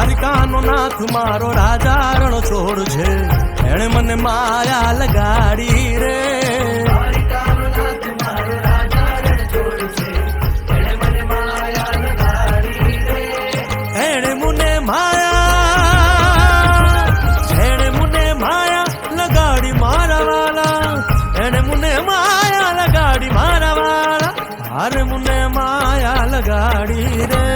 દ્વારિકાનો નાથ મારો રાજા રણ છોડ છે. એણે મને માયા લગાડી રે. માયા લગાડી મારા વાળા વાલા. મુને માયા લગાડી રે.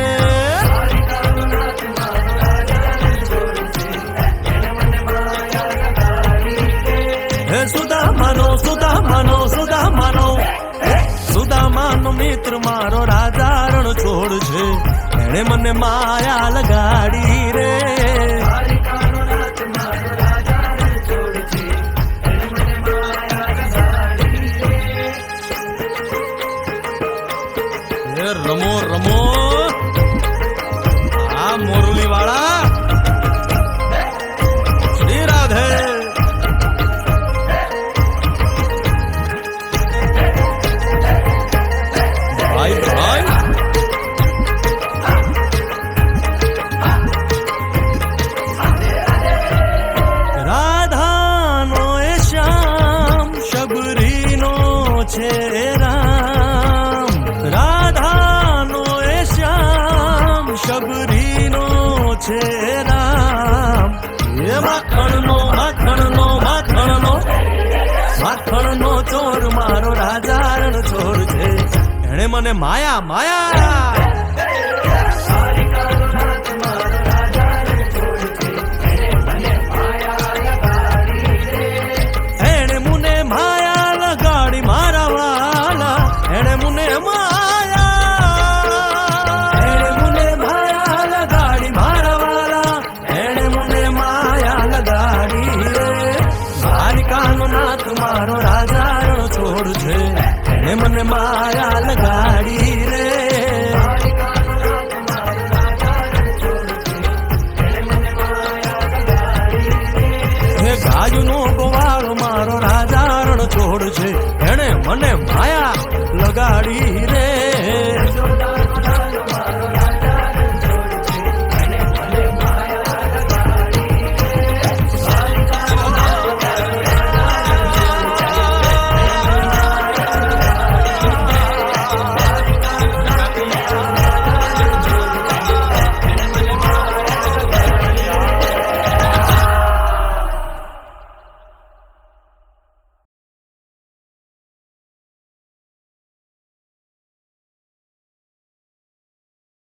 મારો રાજા રણ છોડ છે. એણે મને માયા છે રામ. રાધાનો એ શ્યામ, શબરીનો છે રામ. એ માખણનો માખણનો માખણનો માખણનો ચોર, મારો રાજારણ ચોર છે. એણે મને માયા માયા. મને માયા લગાડી રે. હે ગાયનો ગોવાળ, મારો રાજા રણ છોડ છે. એણે મને માયા લગાડી રે.